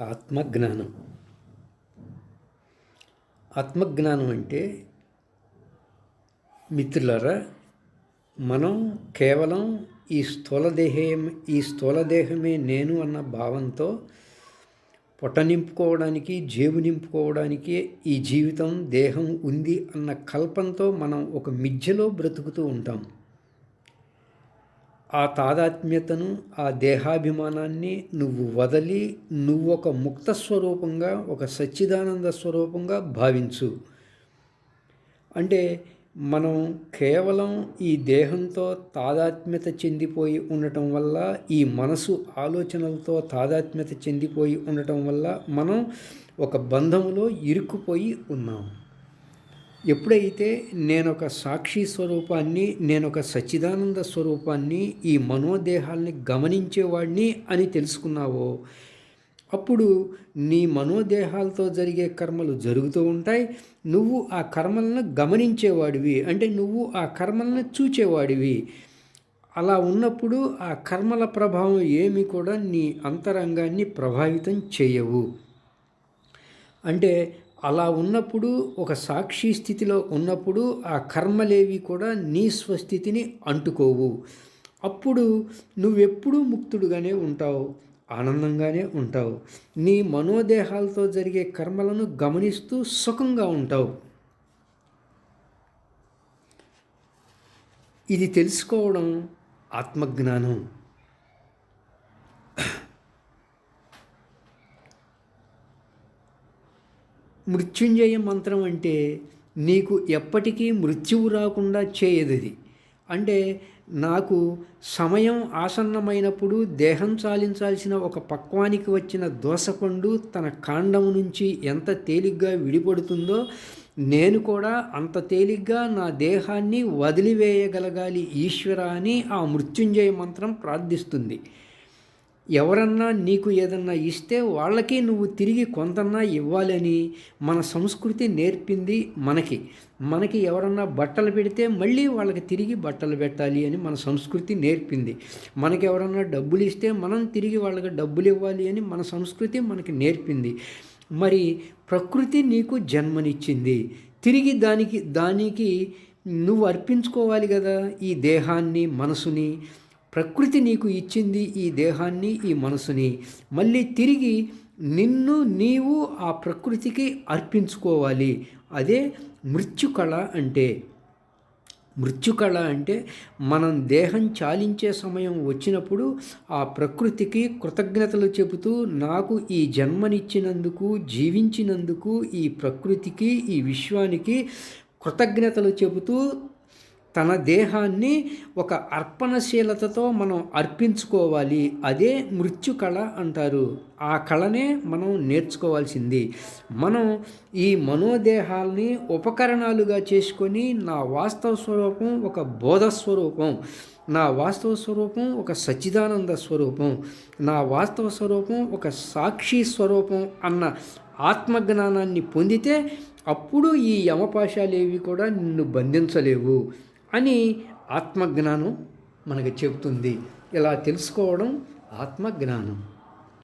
ఆత్మజ్ఞానం. ఆత్మజ్ఞానం అంటే మిత్రులరా మనం కేవలం ఈ స్థూలదేహం ఈ స్థూలదేహమే నేను అన్న భావంతో పొట్ట నింపుకోవడానికి జేబు నింపుకోవడానికి ఈ జీవితం దేహం ఉంది అన్న కల్పంతో మనం ఒక మిథ్యలో బ్రతుకుతూ ఉంటాం. ఆ తాదాత్మ్యతను ఆ దేహాభిమానాన్ని నువ్వు వదలి నువ్వు ఒక ముక్త స్వరూపంగా ఒక సచ్చిదానంద స్వరూపంగా భావించు. అంటే మనం కేవలం ఈ దేహంతో తాదాత్మ్యత చెందిపోయి ఉండటం వల్ల ఈ మనసు ఆలోచనలతో తాదాత్మ్యత చెందిపోయి ఉండటం వల్ల మనం ఒక బంధంలో ఇరుక్కుపోయి ఉన్నాం. ఎప్పుడైతే నేను ఒక సాక్షి స్వరూపాన్ని నేను ఒక సచ్చిదానంద స్వరూపాన్ని ఈ మనోదేహాల్ని గమనించేవాడిని అని తెలుసుకున్నావో అప్పుడు నీ మనోదేహాలతో జరిగే కర్మలు జరుగుతూ ఉంటాయి. నువ్వు ఆ కర్మలను గమనించేవాడివి. అంటే నువ్వు ఆ కర్మలను చూచేవాడివి. అలా ఉన్నప్పుడు ఆ కర్మల ప్రభావం ఏమి కూడా నీ అంతరంగాన్ని ప్రభావితం చేయవు. అంటే అలా ఉన్నప్పుడు ఒక సాక్షి స్థితిలో ఉన్నప్పుడు ఆ కర్మలేవి కూడా నీ స్వస్థితిని అంటుకోవు. అప్పుడు నువ్వెప్పుడూ ముక్తుడుగానే ఉంటావు ఆనందంగానే ఉంటావు. నీ మనోదేహాలతో జరిగే కర్మలను గమనిస్తూ సుఖంగా ఉంటావు. ఇది తెలుసుకోవడం ఆత్మజ్ఞానం. మృత్యుంజయ మంత్రం అంటే నీకు ఎప్పటికీ మృత్యువు రాకుండా చేయదది అంటే నాకు సమయం ఆసన్నమైనప్పుడు దేహం చాలించాల్సిన ఒక పక్వానికి వచ్చిన దోసపండు తన కాండం నుంచి ఎంత తేలిగ్గా విడిపడుతుందో నేను కూడా అంత తేలిగ్గా నా దేహాన్ని వదిలివేయగలగాలి ఈశ్వర అని ఆ మృత్యుంజయ మంత్రం ప్రార్థిస్తుంది. ఎవరన్నా నీకు ఏదన్నా ఇస్తే వాళ్ళకి నువ్వు తిరిగి కొంతన్నా ఇవ్వాలని మన సంస్కృతి నేర్పింది మనకి. మనకి ఎవరన్నా బట్టలు పెడితే మళ్ళీ వాళ్ళకి తిరిగి బట్టలు పెట్టాలి అని మన సంస్కృతి నేర్పింది. మనకి ఎవరన్నా డబ్బులు ఇస్తే మనం తిరిగి వాళ్ళకి డబ్బులు ఇవ్వాలి అని మన సంస్కృతి మనకి నేర్పింది. మరి ప్రకృతి నీకు జన్మనిచ్చింది. తిరిగి దానికి దానికి నువ్వు అర్పించుకోవాలి కదా ఈ దేహాన్ని మనసుని. ప్రకృతి నీకు ఇచ్చింది ఈ దేహాన్ని ఈ మనసుని. మళ్ళీ తిరిగి నిన్ను నీవు ఆ ప్రకృతికి అర్పించుకోవాలి. అదే మృత్యుకళ అంటే. మృత్యుకళ అంటే మనం దేహం చాలించే సమయం వచ్చినప్పుడు ఆ ప్రకృతికి కృతజ్ఞతలు చెబుతూ నాకు ఈ జన్మనిచ్చినందుకు జీవించినందుకు ఈ ప్రకృతికి ఈ విశ్వానికి కృతజ్ఞతలు చెబుతూ తన దేహాన్ని ఒక అర్పణశీలతతో మనం అర్పించుకోవాలి. అదే మృత్యు కళ అంటారు. ఆ కళనే మనం నేర్చుకోవాల్సింది. మనం ఈ మనోదేహాల్ని ఉపకరణాలుగా చేసుకొని నా వాస్తవ స్వరూపం ఒక బోధ స్వరూపం నా వాస్తవ స్వరూపం ఒక సచ్చిదానంద స్వరూపం నా వాస్తవ స్వరూపం ఒక సాక్షి స్వరూపం అన్న ఆత్మజ్ఞానాన్ని పొందితే అప్పుడు ఈ యమపాశాలేవి కూడా నిన్ను బంధించలేవు. అని ఆత్మజ్ఞానం మనకు చెబుతుంది. ఇలా తెలుసుకోవడం ఆత్మజ్ఞానం.